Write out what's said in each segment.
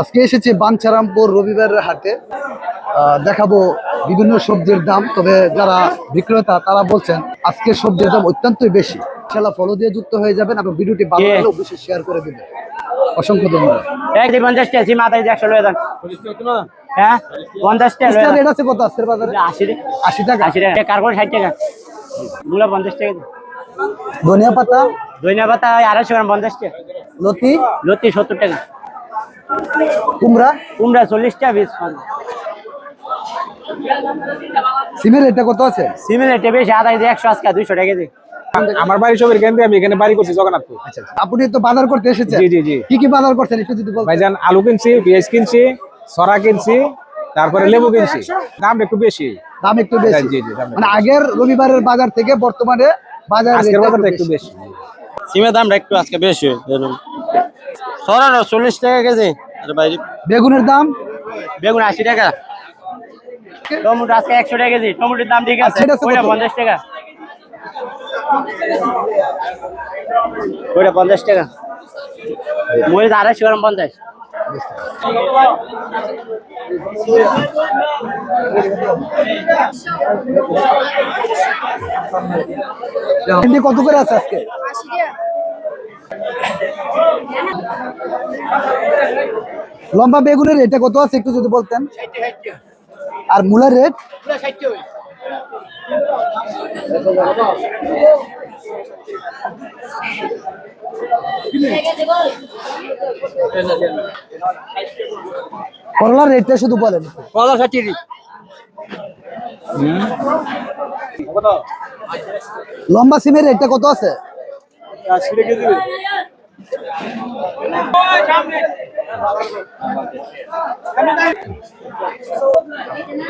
আজকে এসেছি বাঞ্ছারামপুর রবিবারের হাটে। দেখাবো বিভিন্ন সবজির দাম তবে যারা বিক্রেতা তারা বলছেন আজকে সবজির দাম অত্যন্তই বেশি। খেলা ফলো দিয়ে যুক্ত হয়ে যাবেন এবং ভিডিওটি ভালো? লাগলে অবশ্যই শেয়ার করে দেবেন। অসংখ্য ধন্যবাদ। পঞ্চাশ মাথায় একশো লয়ে দেন হ্যাঁ? পঞ্চাশ টাকা লয়ে ইস্তার দেন। রেট আছে কত আজকের বাজারে? আশি আশি টাকা? আশি টাকা। কার করে ষাট টাকা? মূলা পঞ্চাশ টাকা। ধনিয়া পাতা? ধনিয়া পাতা আড়াইশো গ্রাম পঞ্চাশ টাকা। লতি? লতি সত্তর টাকা। কুমড়া? কুমড়া চল্লিশ টাকা বিশ সিমের রেটটা কত আছে? সিমেন্ট রেটে বেশি আধা কেজি একশো আজকে দুইশো টাকা কেজি। আমার বাড়ি থেকে আমি এখানে বাড়ি করছি জগন্নাথপুর। আচ্ছা আচ্ছা। আপনি তো বাজার করতে এসেছেন। জি জি জি। কি কি বাজার করছেন একটু যদি ভাইজান আলু কিনছি পেঁয়াজ কিনছি সরা কিনছি তারপরে লেবু কিনছি। দাম একটু বেশি। দাম একটু বেশি। জি, জি, মানে আগের রবিবারের বাজার থেকে বর্তমানে বাজার আজকের বাজারটা একটু বেশি। সিমের দামটা একটু আজকে বেশি সরানো চল্লিশ টাকা কেজি। আরে ভাই বেগুনের দাম? বেগুন আশি টাকা। টমেটো আজকে একশো টাকা কেজি। টমেটোর দাম ঠিক আছে আচ্ছা, ওইটা পঞ্চাশ টাকা। ওইটা পঞ্চাশ টাকা। মরিচ আড়াইশো গ্রাম পঞ্চাশ। কত করে আছে আজকে? লম্বা বেগুনের রেটটা কত আছে একটু যদি বলতেন? আর মূলার রেট করলার রেটটা শুধু বলেন। করলা ষাটি লম্বা সিমের রেটটা কত আছে?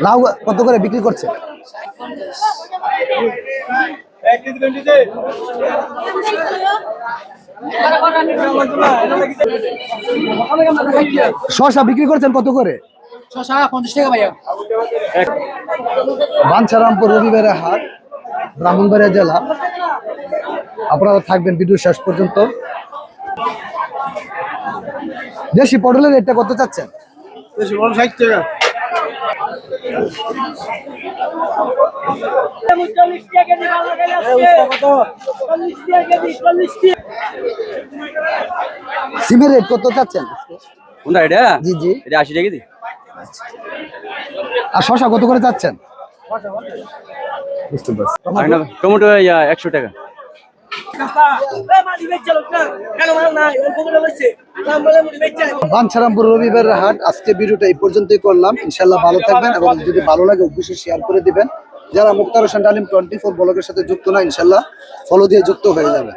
লাউ কত করে বিক্রি করছে? শশা বিক্রি করছেন কত করে? শশা পঞ্চাশ টাকা ভাইয়া। বাঞ্ছারামপুর রবিবারের হাট ব্রাহ্মণবাড়িয়া জেলা। আপনারা থাকবেন ভিডিও শেষ পর্যন্ত। দেশি পটলের রেটটা কত চাচ্ছেন? সিমের রেট কত চাচ্ছেন? কোনটা এটা? জি জি। এটা আশি টাকা কেজি? আর শশা কত করে চাচ্ছেন? বুঝতে পারছি টমেটো একশো টাকা। বাঞ্ছারামপুর রবিবারের হাট আজকে ভিডিওটা এই পর্যন্তই করলাম। ইনশাল্লাহ ভালো থাকবেন এবং যদি ভালো লাগে অবশ্যই শেয়ার করে দিবেন। যারা মুক্তার হোসেন ডালিম টোয়েন্টি ফোর ব্লকের সাথে যুক্ত না ইনশাল্লাহ ফলো দিয়ে যুক্ত হয়ে যাবে।